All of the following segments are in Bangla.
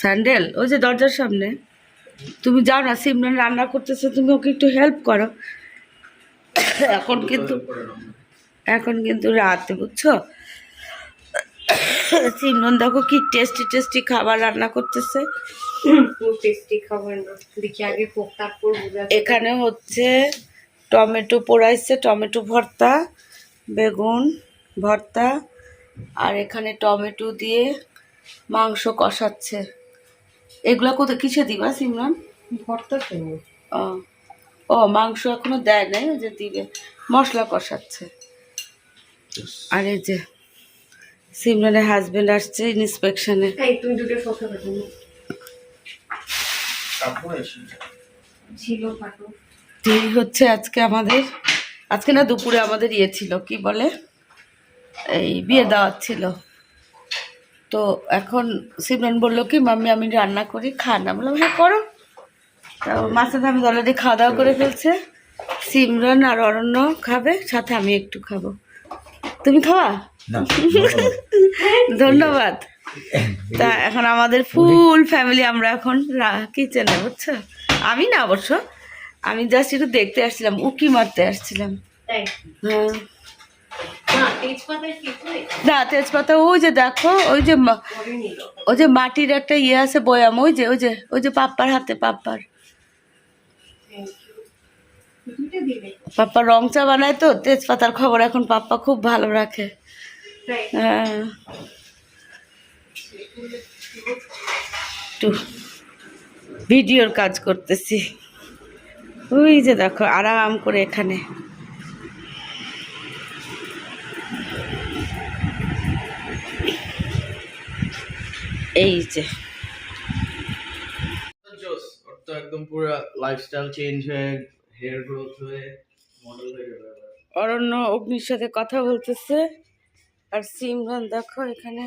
স্যান্ডেল ওই যে দরজার সামনে। তুমি যাও না সিমরান রান্না করতেছে তুমি ওকে একটু হেল্প করো। এখন কিন্তু এখন কিন্তু রাত বুঝছ? সিমরান দেখো কি টেস্টি টেস্টি খাবার রান্না করতেছে। টেস্টি খাবার দেখি আগে এখানে হচ্ছে টমেটো পোড়াইছে টমেটো ভর্তা বেগুন ভর্তা আর এখানে টমেটো দিয়ে মাংস কষাচ্ছে। এগুলা কোথায় কিসে দিবা সিমরান? ভর্তা ও। ও মাংস এখনও দেয় নাই ওই যে দিবে। মশলা কষাচ্ছে। আর এই যে সিমরানের হাজবেন্ড আসছে ইন্সপেকশনে এই তুমি দুটো ফটো পাঠানো ছিল ফাটো এই হচ্ছে আজকে আমাদের আজকে না দুপুরে আমাদের ইয়ে ছিল কি বলে? এই বিয়ে দাওয়াত ছিল। তো এখন সিমরান বলল কি মাম্মি আমি রান্না করি খান। আমি বললাম হ্যাঁ করো। তা মাছের আমি অলরেডি খাওয়া দাওয়া করে ফেলছে। সিমরান আর অরণ্য খাবে সাথে আমি একটু খাব। তুমি খাওয়া? ধন্যবাদ। তা এখন আমাদের ফুল ফ্যামিলি আমরা এখন কিচেনে বুঝছ? আমি না অবশ্য আমি জাস্ট একটু দেখতে আসছিলাম উকি মারতে আসছিলাম। হ্যাঁ। না, তেজপাতা, ওই যে দেখো, ওই যে ওই যে মাটির একটা ইয়ে আছে, বয়াম, ওই যে ওই যে ওই যে পাপ্পার হাতে, পাপ্পার। পাপ্পা রং চা বানায় তো, তেজপাতার খবর, এখন পাপ্পা খুব ভালো রাখে। হ্যাঁ। একটু ভিডিওর কাজ করতেছি। ওই যে দেখো, আরাম করে এখানে। এই যে। তো একদম পুরো লাইফস্টাইল চেঞ্জ হয়ে হেয়ার গ্রোথ হয়ে মডেল হয়ে গেল অরণ্য অগ্নির সাথে কথা বলতেছে। আর সিমরান দেখো এখানে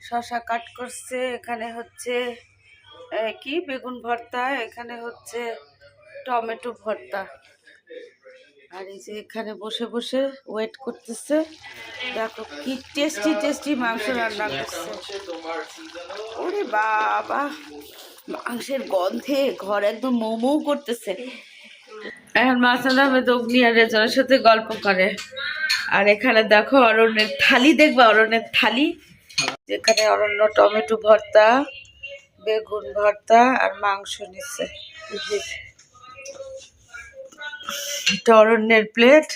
শশা কাট করছে। এখানে হচ্ছে কি? বেগুন ভর্তা। এখানে হচ্ছে টমেটো ভর্তা। আর এই যে এখানে বসে বসে ওয়েট করতেছে। দেখো কি টেস্টি টেস্টি মাংস রান্না করছে। ওরে বাবা, মাংসের গন্ধে ঘর একদম মোমো করতেছে। এখন মাসাল আহমেদ অগ্নি আর রেজনের সাথে গল্প করে। আর এখানে দেখো অরণ্যের থালি, দেখবা অরণ্যের থালি? যেখানে অরণ্য টমেটো ভর্তা, বেগুন ভর্তা আর মাংস নিচ্ছে। এটা অরণ্যের প্লেট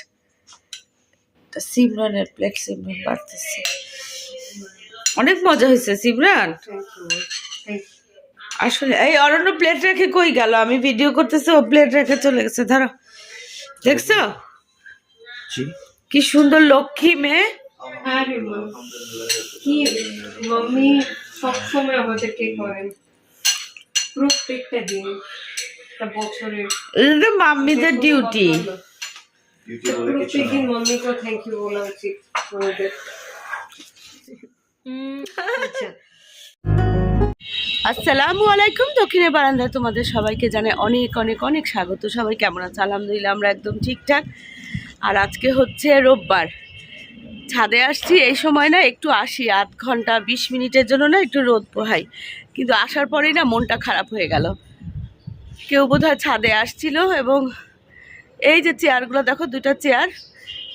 সিমরানের প্লেট সিমরান বাড়তেছে। অনেক মজা হয়েছে সিমরান। আসলে এই অরণ্য প্লেট রেখে কই গেল? আমি ভিডিও করতেছি ও প্লেট রেখে চলে গেছে। ধরো দেখছ? কি সুন্দর লক্ষ্মী মেয়ে। কি মাম্মি সবসময় আমাদেরকে করেন প্রত্যেকটা দিন। এটা তো মাম্মিদের ডিউটি আচ্ছা। আসসালামু আলাইকুম দক্ষিণের বারান্দায় তোমাদের সবাইকে জানে অনেক অনেক অনেক স্বাগত। সবাই কেমন আছে? আলহামদুলিল্লাহ আমরা একদম ঠিকঠাক। আর আজকে হচ্ছে রোববার। ছাদে আসছি এই সময় না একটু আসি আধ ঘণ্টা বিশ মিনিটের জন্য না একটু রোদ পোহাই। কিন্তু আসার পরেই না মনটা খারাপ হয়ে গেল। কেউ বোধহয় ছাদে আসছিল এবং এই যে চেয়ারগুলো, দেখো দুটো চেয়ার।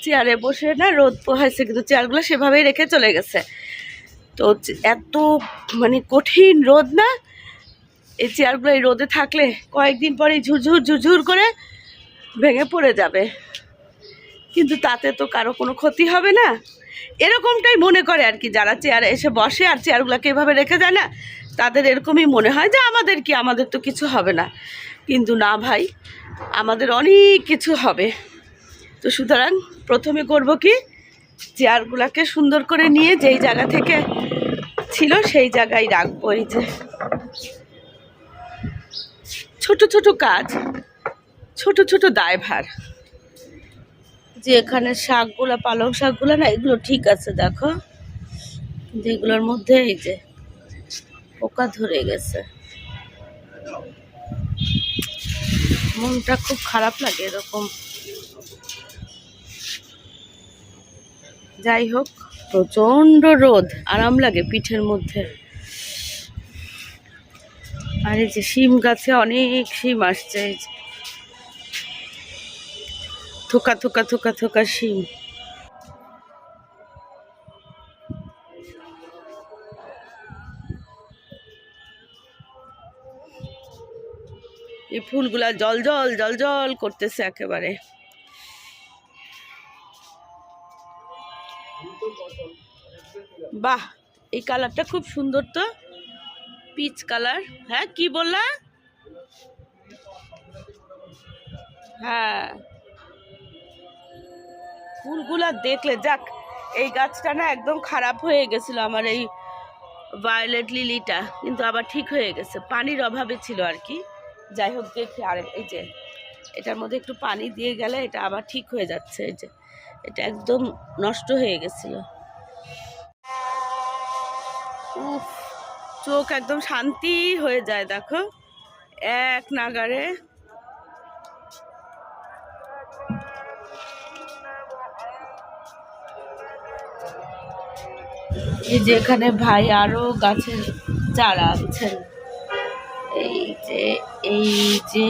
চেয়ারে বসে না রোদ পোহাইছে, কিন্তু চেয়ারগুলো সেভাবেই রেখে চলে গেছে। তো এত মানে কঠিন রোদ না? এই চেয়ারগুলো এই রোদে থাকলে কয়েকদিন পরে ঝুরঝুর ঝুরঝুর করে ভেঙে পড়ে যাবে। কিন্তু তাতে তো কারও কোনো ক্ষতি হবে না। এরকমটাই মনে করে আর কি যারা চেয়ারে এসে বসে আর চেয়ারগুলোকে এভাবে রেখে যায় না। তাদের এরকমই মনে হয় যে আমাদের কি, আমাদের তো কিছু হবে না। কিন্তু না ভাই, আমাদের অনেক কিছু হবে। তো সুতরাং প্রথমে করব কি, চেয়ারগুলোকে সুন্দর করে নিয়ে যেই জায়গা থেকে ছিল সেই জায়গায় রাখব এই যে। ছোট ছোট কাজ, ছোট ছোট দায়ভার। যে এখানে শাকগুলো, পালং শাকগুলো না, এগুলো ঠিক আছে, দেখো। যেগুলোর মধ্যে এই যে পোকা ধরে গেছে। মনটা খুব খারাপ লাগে এরকম। যাই হোক, প্রচণ্ড রোদ, আরাম লাগে পিঠের মধ্যে। আর এই যে শিম গাছে অনেক শিম আসছে থোকা থোকা থোকা থোকা শিম। এই ফুলগুলা জল জল জল জল করতেছে একেবারে। বাহ, এই কালারটা খুব সুন্দর তো। Peach colour. হ্যাঁ কি বললা? হ্যাঁ। ফুলগুলা দেখলে, যাক, এই গাছটা না একদম খারাপ হয়ে গেছিল আমার এই ভায়োলেট লিলিটা কিন্তু আবার ঠিক হয়ে গেছে, পানির অভাবে ছিল আর কি। যাই হোক, দেখি আর এই যে, এটার মধ্যে একটু পানি দিয়ে গেলে এটা আবার ঠিক হয়ে যাচ্ছে, এই যে, এটা একদম নষ্ট হয়ে গেছিল। উফ, চোখ একদম শান্তি হয়ে যায়, দেখো, এক নাগারে। এই যে এখানে ভাই আরও গাছের চারা আনছেন। এই যে, এই যে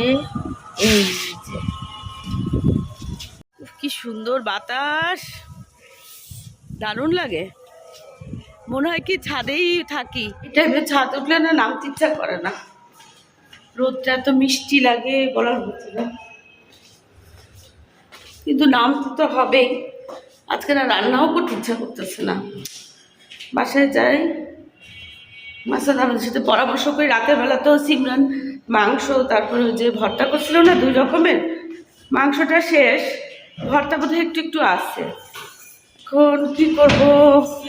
এই যে। কি সুন্দর বাতাস। দারুণ লাগে। মনে হয় কি ছাদেই থাকি। এটা ছাদ উঠলে না নামতে ইচ্ছা করে না। রোদটা এত মিষ্টি লাগে বলার হচ্ছে না। কিন্তু নামতে তো হবেই। আজকে না রান্নাও করতে ইচ্ছা করতেছে না। বাসায় যাই। মাসাদ আমাদের সাথে পরামর্শ করে। রাতের বেলা তো সিমরান মাংস, তারপরে যে ভর্তা করছিল না দুই রকমের, মাংসটা শেষ, ভর্তা বোধহয় একটু একটু আসছে এখন কি করব?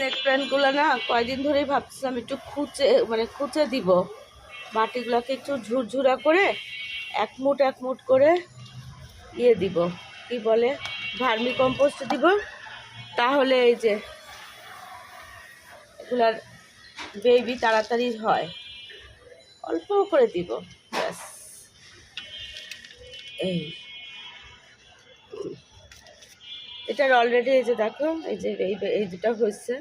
নেক প্যান্টগুলো না কয়দিন ধরেই ভাবছিলাম একটু খুঁচে মানে খুঁচে দিব। মাটিগুলোকে একটু ঝুরঝুরা করে এক মুঠ এক মুঠ করে ইয়ে দিব। কি বলে? ভার্মি কম্পোস্ট দিব। তাহলে এই যে এগুলার বেবি তাড়াতাড়ি হয়। অল্প করে দিব। ব্যাস এই। এটার অলরেডি এই যে দেখো, এই যে এই এই দুটা হয়েছে।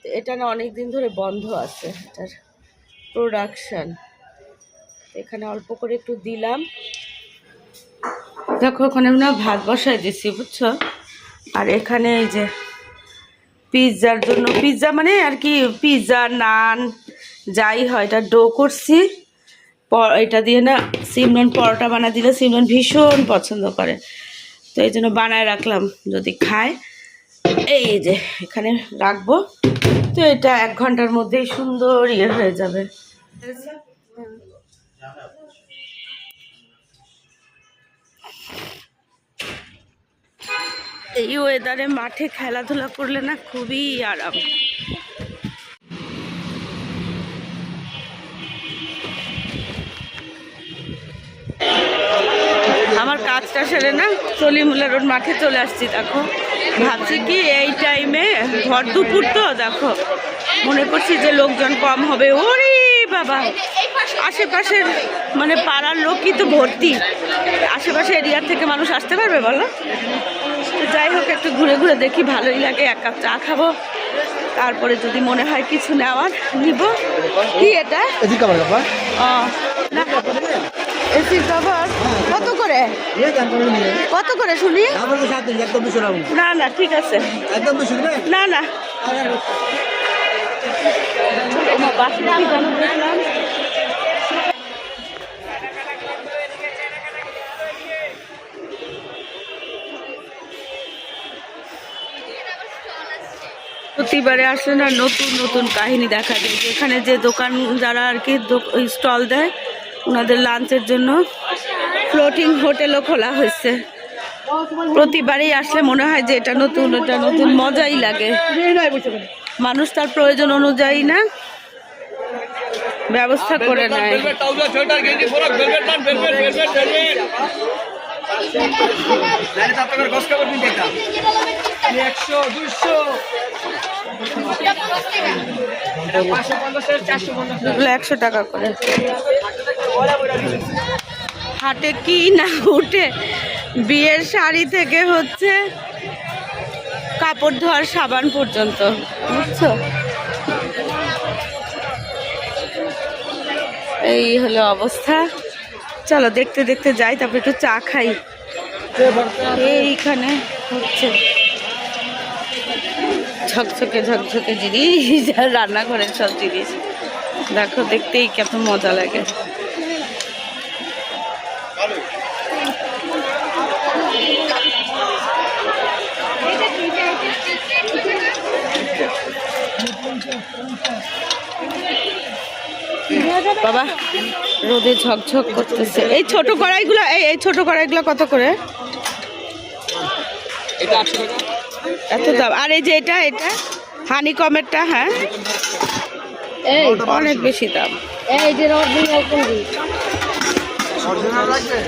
তো এটা না অনেক দিন ধরে বন্ধ আছে, এটার প্রোডাকশন এখানে অল্প করে একটু দিলাম। দেখো, ওখানে না ভাত বসাই দিছি বুঝছ? আর এখানে এই যে পিৎজার জন্য, পিৎজা মানে আর কি, পিৎজা, নান, যাই হয়, এটা ডো করছি। এটা দিয়ে না সিমরন পরোটা বানা দিলে সিমরন ভীষণ পছন্দ করে। তো এই জন্য বানায় রাখলাম, যদি খায়। এই যে, এখানে রাখব। তো এটা এক ঘণ্টার মধ্যেই সুন্দর ইয়ে হয়ে যাবে। এই ওয়েদারে মাঠে খেলাধুলা করলে না খুবই আরাম। আমার কাজটা সেরে না চলিমুলা রোড মাঠে চলে আসছি দেখো। ভাবছি কি এই টাইমে ঘর দুপুর তো দেখো। মনে করছি যে লোকজন কম হবে। ওরে বাবা! আশেপাশের মানে পাড়ার লোকই তো ভর্তি। আশেপাশে এরিয়ার থেকে মানুষ আসতে পারবে বলো? যাই হোক একটু ঘুরে ঘুরে দেখি ভালোই লাগে। এক কাপ চা খাব। তারপরে যদি মনে হয় কিছু নেওয়ার নিব। কি এটা? এসি কভার করে? নিয়ে কত করে শুনি? না না। ঠিক আছে। না? না? প্রতিবারে আসলে না নতুন নতুন কাহিনী দেখা যায় যেখানে যে দোকান যারা আর কি স্টল দেয় ওনাদের লাঞ্চের জন্য ফ্লোটিং হোটেলও খোলা হয়েছে। প্রতিবারই আসলে মনে হয় যে এটা নতুন এটা নতুন মজাই লাগে। মানুষ তার প্রয়োজন অনুযায়ী না ব্যবস্থা করে নেয়। একশো দুশো একশো টাকা করে। হাটে কি না উঠে বিয়ের শাড়ি থেকে হচ্ছে কাপড় ধোয়ার সাবান পর্যন্ত, বুঝছ? এই হলো অবস্থা। চলো, দেখতে দেখতে যাই, তারপরে একটু চা খাই। এইখানে হচ্ছে ঝকঝকে ঝকঝকে জিনিস আর রান্নাঘরের সব জিনিস। দেখো, দেখতেই কত মজা লাগে। বাবা রোদে ঝকঝক করতেছে। এই ছোট কড়াইগুলো এই এই ছোট কড়াইগুলো কত করে? এত দাম। আর এই যে এটা এটা? হানি কমেরটা হ্যাঁ? এই অনেক বেশি দাম। এই যে অরিজিনাল কোনটি অরিজিনাল লাগবে?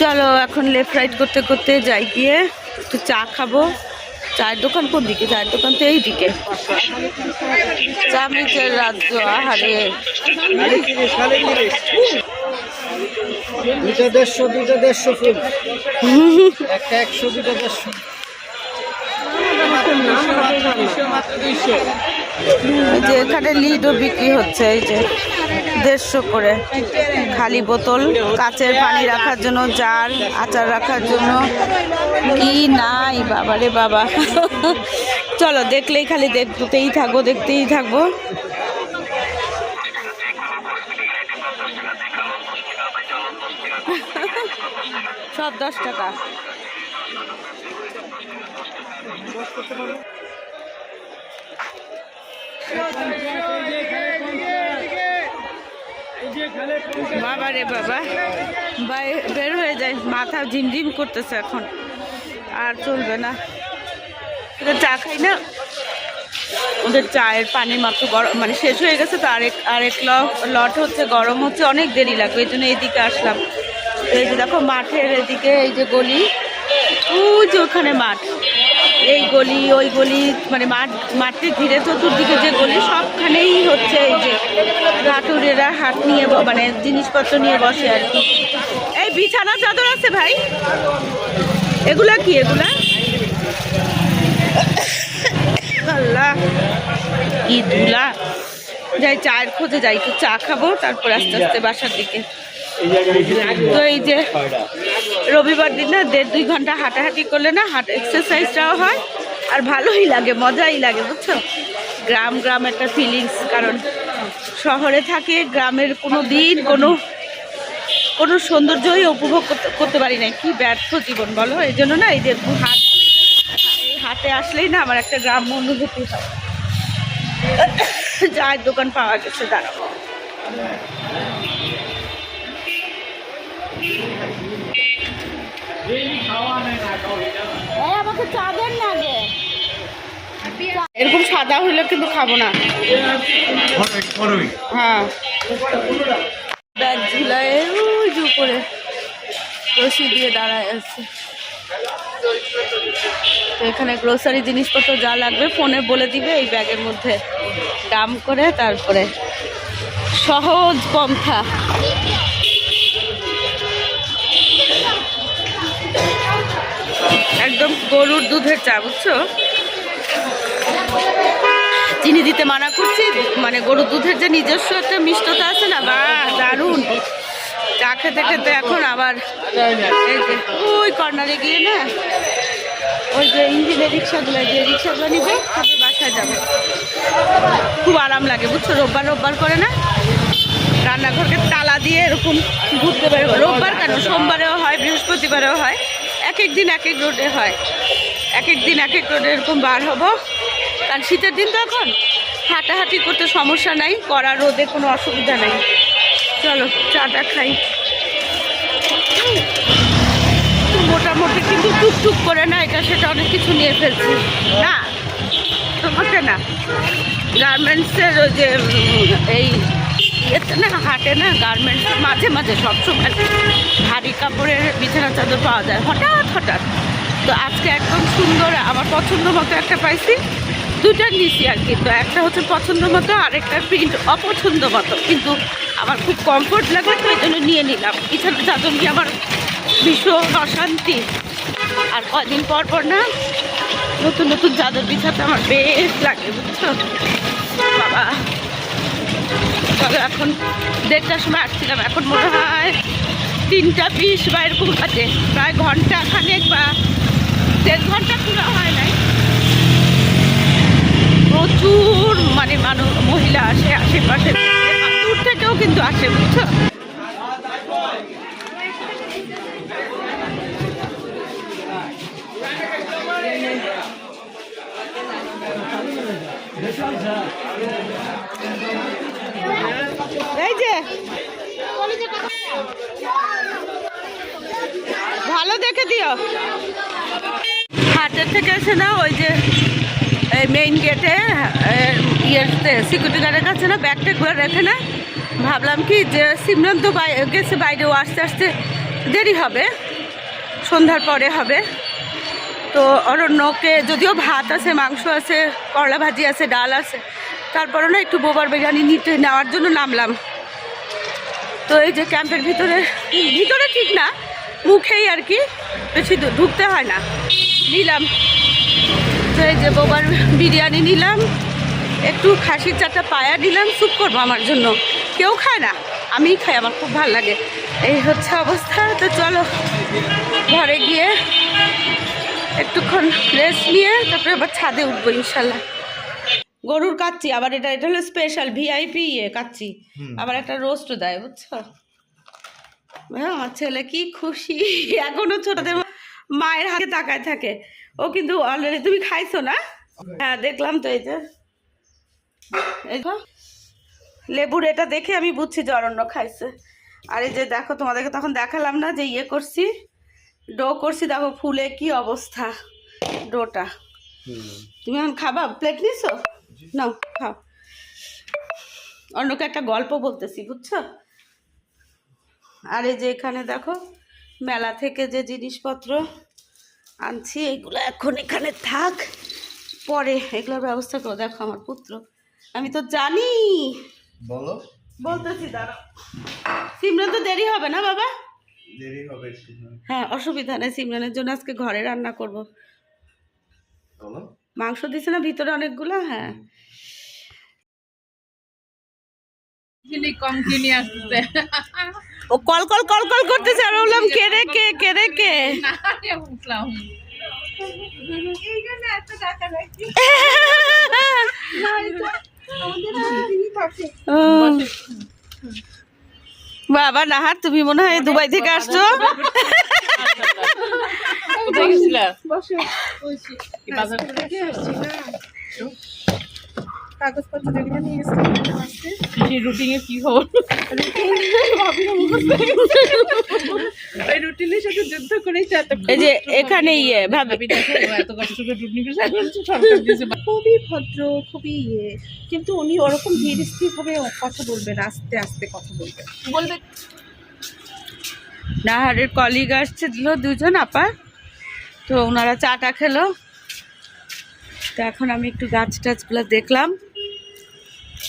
চলো এখন লেফট রাইট করতে করতে যাই গিয়ে একটু চা খাব। চায়ের দোকান কোন দিকে? চায়ের দোকান তো এই দিকে। চামড়িচের রাজ্য আহারে। দুইটা দেড়শো দুইটা দেড়শো ফুল। একটা একশো দেড়শো। এখানে লিডও বিক্রি হচ্ছে এই যে। দেড়শো করে খালি বোতল, কাচের পানি রাখার জন্য, জার, আচার রাখার জন্য। কি নাই, বাবা রে বাবা। চলো, দেখলেই খালি দেখতেই থাকব দেখতেই থাকব। সব দশ টাকা। বাবা রে বাবা। বের হয়ে যায়, মাথা ঝিমঝিম করতেছে এখন। আর চলবে না। ওদের চা খাই না? ওদের চায়ের পানি মাত্র গরম মানে শেষ হয়ে গেছে তো, আরেক আরেক লট হচ্ছে, গরম হচ্ছে, অনেক দেরি লাগবে, এই জন্য এইদিকে আসলাম। এই যে দেখো, মাঠের এদিকে এই যে গলি, ওই যে ওখানে মাঠ। এই গলি ওই গলি মানে মাঠ মাঠকে ঘিরে চতুর্দিকে যে গলি সবখানেই হচ্ছে এই যে ঘাটুরেরা হাত নিয়ে মানে জিনিসপত্র নিয়ে বসে আর কি। এই বিছানা চাদর আছে ভাই? এগুলা কি এগুলা? আল্লাহ কি ধুলা। যাই চায়ের খোঁজে যাই একটু চা খাব তারপর আস্তে আস্তে বাসার দিকে। তো এই যে রবিবার দিন না দেড় দুই ঘণ্টা হাঁটাহাঁটি করলে না হাঁটা এক্সারসাইজটাও হয় আর ভালোই লাগে, মজাই লাগে, বুঝছ? গ্রাম গ্রাম একটা ফিলিংস কারণ শহরে থাকে, গ্রামের কোনো দিন কোনো কোনো সৌন্দর্যই উপভোগ করতে পারি না কি ব্যর্থ জীবন বলো? এই জন্য না এই যে হাট এই হাটে আসলেই না আমার একটা গ্রাম্য অনুভূতি হয়। চায়ের দোকান পাওয়া গেছে দাঁড়াবো এরকম সাদা হইলে কিন্তু খাব না। হ্যাঁ। ব্যাগ ঝুলায়, ওই রশি দিয়ে দাঁড়ায় আছে। এখানে গ্রোসারি জিনিসপত্র যা লাগবে, ফোনে বলে দিবে এই ব্যাগের মধ্যে। দাম করে, তারপরে। সহজ পন্থা। একদম গরুর দুধের চা, বুঝছ? চিনি দিতে মানা করছি মানে গরুর দুধের যে নিজস্ব একটা মিষ্টতা আছে না, বা দারুণ। চা খেতে খেতে এখন আবার ওই কর্নারে গিয়ে না, ওই যে ইঞ্জিনের রিক্সাগুলো যে রিক্সাগুলো নিবে, তারপরে বাসায় যাবে। খুব আরাম লাগে, বুঝছ? রোববার রোববার করে না, রান্নাঘরকে তালা দিয়ে এরকম ঘুরতে পারব রোববার কেন? সোমবারেও হয়, বৃহস্পতিবারেও হয়। এক এক দিন, এক এক রোডে হয়। এক এক দিন, এক এক রোডে এরকম বার হব। কারণ শীতের দিন তো এখন হাঁটাহাঁটি করতে সমস্যা নাই, কড়া রোদে কোনো অসুবিধা নেই। চলো, চাটা খাই। মোটামুটি কিন্তু টুকটুক করে না, এটা সেটা অনেক কিছু নিয়ে ফেলছি। না, তোমাকে না গার্মেন্টসের ওই যে এই ইয়েতে না হাটে না গার্মেন্টস মাঝে মাঝে সবসময় ভারী কাপড়ের বিছানা চাদর পাওয়া যায়। হঠাৎ হঠাৎ। তো আজকে একদম সুন্দর, আমার পছন্দ মতো একটা পাইছি। দুটা নিছি আর কি। তো একটা হচ্ছে পছন্দ মতো, আরেকটা প্রিন্ট অপছন্দ মতো। কিন্তু আমার খুব কমফোর্ট লাগল, তো এই জন্য নিয়ে নিলাম। বিছানা চাদর নিয়ে আমার ভীষণ অশান্তি। আর কদিন পর পর না নতুন নতুন চাদর বিছাতে আমার বেশ লাগে, বুঝছ? বাবা। তবে এখন দেড়টার সময় আসছিলাম, এখন মনে হয় তিনটা বিশ বা এরকম বাজে। প্রায় ঘণ্টা খানেক বা দেড় ঘণ্টা পুরো হয় নাই। প্রচুর মানে মানুষ মহিলা আসে আশেপাশে। দূর থেকেও কিন্তু আসে, বুঝছ? যে। ভালো দেখে দিও। হাটের থেকে এসে না ওই যে মেইন গেটে ইয়েতে সিকিউরিটি গার্ডের কাছে না ব্যাগ ট্যাগগুলো রেখে না ভাবলাম কি যে সিমরান তো গেছে বাইরেও আসতে আসতে দেরি হবে, সন্ধ্যার পরে হবে। তো অরণ্যকে যদিও ভাত আছে, মাংস আছে, করলা ভাজি আছে, ডাল আছে তারপরে না একটু বোবার বিরিয়ানি নিতে, নেওয়ার জন্য নামলাম। তো এই যে ক্যাম্পের ভিতরে ভিতরে ঠিক না, মুখেই আর কি বেশি ঢুকতে হয় না। নিলাম। তো এই যে বোবার বিরিয়ানি নিলাম, একটু খাসির চারটা পায়া নিলাম, স্যুপ করব আমার জন্য। কেউ খায় না, আমিই খাই, আমার খুব ভালো লাগে। এই হচ্ছে অবস্থা, তো চলো ঘরে গিয়ে একটুক্ষণ রেস্ট নিয়ে, তারপরে আবার ছাদে উঠবো ইনশাল্লাহ। গরুর কাচ্চি আবার এটা এটা হলো স্পেশাল ভিআইপি ইয়ে কাচ্চি। আবার একটা রোস্ট দেয় বুঝছ? হ্যাঁ আমার ছেলে কি খুশি। এখনও ছোটদের মায়ের হাতে তাকায় থাকে। ও কিন্তু অলরেডি তুমি খাইছো না? হ্যাঁ দেখলাম তো এই যে। লেবুর এটা দেখে আমি বুঝছি যে অরণ্য খাইছে। আর এই যে দেখো তোমাদেরকে তখন দেখালাম না যে ইয়ে করছি। ডো করছি দেখো ফুলে কি অবস্থা। ডোটা। তুমি এখন খাবা? প্লেট নিছো? নাও খাও অন্যকে একটা গল্প বলতেছি বুঝছ? আর এই যে এখানে দেখো মেলা থেকে যে জিনিসপত্র আনছি এগুলো এখন এখানে থাক। পরে এগুলোর ব্যবস্থা করো দেখো আমার পুত্র। আমি তো জানি। বলো। বলতেছি দাঁড়াও সিমরান তো দেরি হবে না বাবা? দেরি হবে হ্যাঁ অসুবিধা নেই। সিমরানের জন্য আজকে ঘরে রান্না করব। মাংস দিছে না ভিতরে অনেকগুলো? হ্যাঁ। চিনি কম কিনে আসতে ও কল কল কল কল করতেছে আর বললাম কে রে কে কে রে কে? বুঝলাম। বাবা নাহার তুমি মনে হয় দুবাই থেকে আসছো? কাগজপত্র যেগুলো নিয়ে সেই রুটিনে কি খবর? ওই রুটিনের সাথে যুদ্ধ এই যে এখানে ইয়ে ভাবি। ভাবি দেখো ও এত কষ্ট করে রুটিন করে সাজাচ্ছে সরকার দিয়েছে। খুবই ভদ্র খুবই ইয়ে। কিন্তু উনি ওরকম ধীর স্থির ভাবে কথা বলবেন আস্তে আস্তে কথা বলবেন বলবে। নাহারের কলিগ আসছিল দুজন আপা। তো ওনারা চাটা খেলো। তো এখন আমি একটু গাছ টাছগুলো দেখলাম।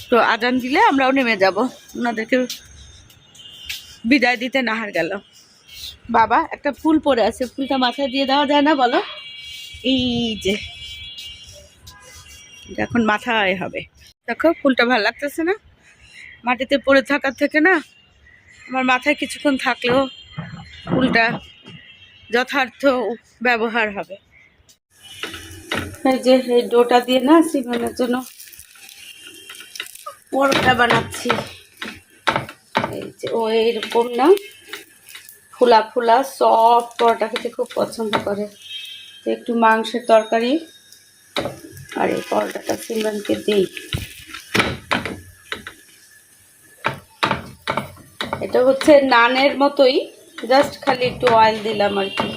তো আজান দিলে আমরাও নেমে যাব। ওনাদেরকে বিদায় দিতে নাহার গেল। বাবা, একটা ফুল পড়ে আছে। ফুলটা মাথায় দিয়ে দেওয়া যায় না বলো? এই যে। এখন মাথায় হবে। দেখো, ফুলটা ভালো লাগতেছে না? মাটিতে পড়ে থাকার থেকে না, আমার মাথায় কিছুক্ষণ থাকলেও ফুলটা যথার্থ ব্যবহার হবে। এই যে, এই ডোটা দিয়ে না, সিমেন্টের জন্য পরোটা বানাচ্ছি। এই যে, ও এইরকম না? ফুলা ফুলা সফট পরোটা খেতে খুব পছন্দ করে। তো একটু মাংসের তরকারি আর এই পরোটাটা সিমরানকে দিই। এটা হচ্ছে নানের মতোই, জাস্ট খালি একটু অয়েল দিলাম আর কি।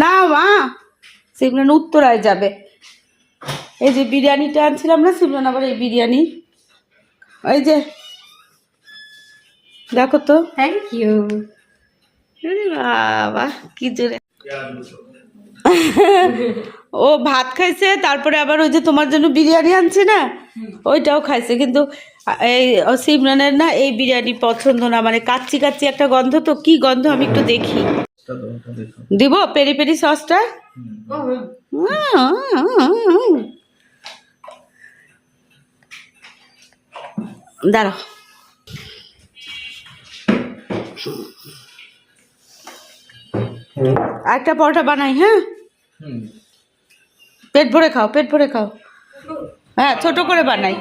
না মা, সিমরান উত্তরায় যাবে। এই যে বিরিয়ানিটা আনছিলাম না সিমরান আবার এই বিরিয়ানি। এই যে দেখো তো। থ্যাংক ইউ বাবা কি জোরে। ও ভাত খাইছে তারপরে আবার ওই যে তোমার জন্য বিরিয়ানি আনছে না? ওইটাও খাইছে কিন্তু এই সিমরানের না এই বিরিয়ানি পছন্দ না মানে কাচ্চি কাচ্চি একটা গন্ধ তো কি গন্ধ আমি একটু দেখি। দিব পেরি পেরি সসটা? দাঁড়াও। একটা পরোটা বানাই হ্যাঁ? পেট ভরে খাও পেট ভরে খাও। হ্যাঁ ছোট করে বানাই।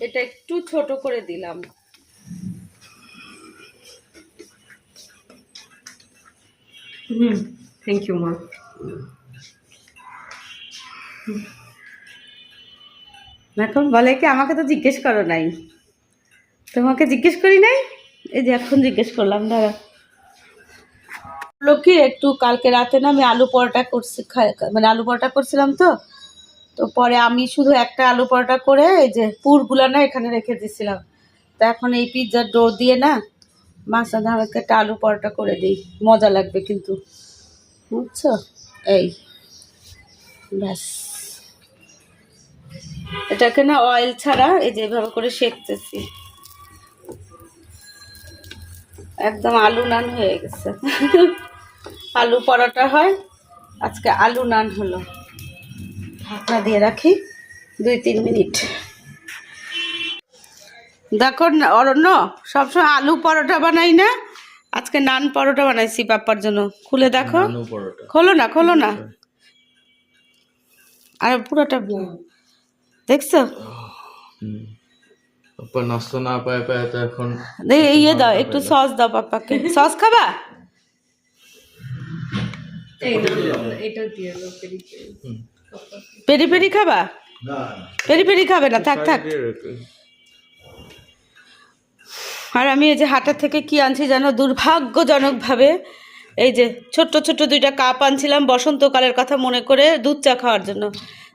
এটা একটু ছোট করে দিলাম। হুম থ্যাংক ইউ মা। এখন বলে কি, আমাকে তো জিজ্ঞেস করো নাই। তোমাকে জিজ্ঞেস করি নাই? এই যে এখন জিজ্ঞেস করলাম বলল কি, একটু কালকে রাতে না আমি আলু পরোটা করছি মানে আলু পরোটা করছিলাম তো। তো পরে আমি শুধু একটা আলু পরোটা করে এই যে পুরগুলো না এখানে রেখে দিয়েছিলাম তো এখন এই পিৎজার ডো দিয়ে না মাছ আমাকে একটা আলু পরোটা করে দিই। মজা লাগবে কিন্তু। বুঝছ? এই। ব্যাস। এটাকে না অয়েল ছাড়া এই যে এভাবে করে সেকতেছি। একদম আলু নান হয়ে গেছে। আলু পরোটা হয় আজকে আলু নান হলো। ঢাকনা দিয়ে রাখি দুই তিন মিনিট। দেখো অরণ্য সবসময় আলু পরোটা বানাই না আজকে নান পরোটা বানাইছি পাপ্পার জন্য। খুলে দেখো। খোলো না খোলো না। আর পুরোটা দেখছ? হুম। নাস্তা না পায় পায় তো এখন ইয়ে দাও একটু সস দাও পাপ্পাকে সস খাবা? এই না এটা দিয়ে দাও পেরি পেরি। হুম। পেরি পেরি খাবা? পেরি পেরি খাবে না থাক থাক। আর আমি এই যে হাটের থেকে কি আনছি জানো? দুর্ভাগ্যজনকভাবে এই যে ছোট্ট ছোট্ট দুইটা কাপ আনছিলাম বসন্তকালের কথা মনে করে দুধ চা খাওয়ার জন্য।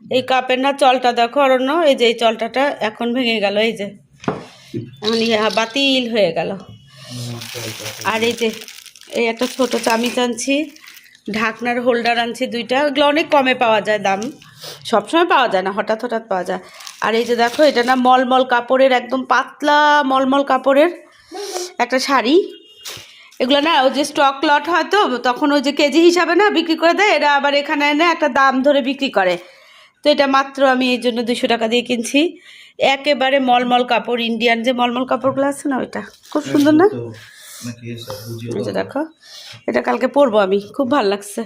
এই কাপের না চলটা দেখো, অরণ্য, এই যে এই চলটাটা এখন ভেঙে গেল, এই যে। এখন ইহা বাতিল হয়ে গেল। আর এই যে, এই একটা ছোট চামিচ আনছি, ঢাকনার হোল্ডার আনছি দুইটা ওগুলো অনেক কমে পাওয়া যায় দাম। সবসময় পাওয়া যায় না, হঠাৎ হঠাৎ পাওয়া যায়। আর এই যে দেখো, এটা না মলমল কাপড়ের, একদম পাতলা মলমল কাপড়ের একটা শাড়ি। এগুলো না, ওই যে স্টক লট হয় তো, তখন ওই যে কেজি হিসাবে না বিক্রি করে দেয়, এরা আবার এখানে এনে একটা দাম ধরে বিক্রি করে। তো এটা মাত্র আমি এই জন্য দুশো টাকা দিয়ে কিনছি। একেবারে মলমল কাপড় ইন্ডিয়ান যে মলমল কাপড়গুলো আছে না ওইটা? খুব সুন্দর না? দেখো এটা কালকে পরবো আমি খুব ভালো লাগছে।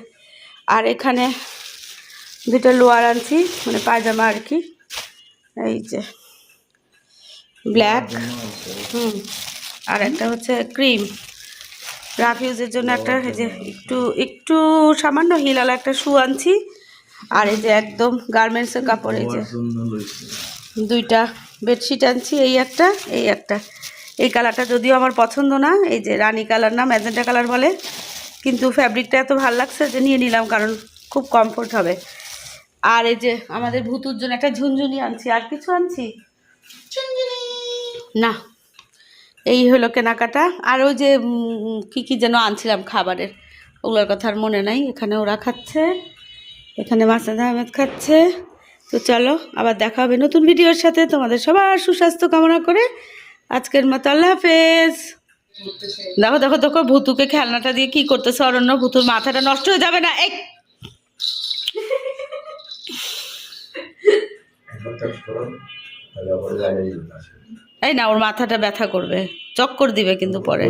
আর এখানে দুটো লোয়ার আনছি মানে পায়জামা আর কি। এই যে ব্ল্যাক হুম আর একটা হচ্ছে ক্রিম। রাফিউজের জন্য একটা এই যে একটু একটু সামান্য হিলাল একটা শু আনছি। আর এই যে একদম গার্মেন্টসের কাপড় এই যে দুইটা বেডশিট আনছি এই একটা এই একটা। এই কালারটা যদিও আমার পছন্দ না এই যে রানী কালার না ম্যাজেন্টা কালার বলে কিন্তু ফ্যাব্রিকটা এত ভালো লাগছে যে নিয়ে নিলাম কারণ খুব কমফোর্ট হবে। আর এই যে আমাদের ভুতুর জন্য একটা ঝুনঝুনি আনছি আর কিছু আনছি? না এই হলো কেনাকাটা। আর ওই যে কি কি যেন আনছিলাম খাবারের ওগুলোর কথা আর মনে নাই এখানে ওরা খাচ্ছে। এখানে মাসাদ আহমেদ খাচ্ছে। তো চলো, আবার দেখা হবে নতুন ভিডিওর সাথে। তোমাদের সবার সুস্বাস্থ্য কামনা করে আজকের মতো আল্লাহ হাফেজ। দেখো দেখো দেখো, ভুতুকে খেলনাটা দিয়ে কি করতেছে অরণ্য। ভুতুর মাথাটা নষ্ট হয়ে যাবে না। এক এই না, ওর মাথাটা ব্যথা করবে। চক্কর দিবে কিন্তু পরে।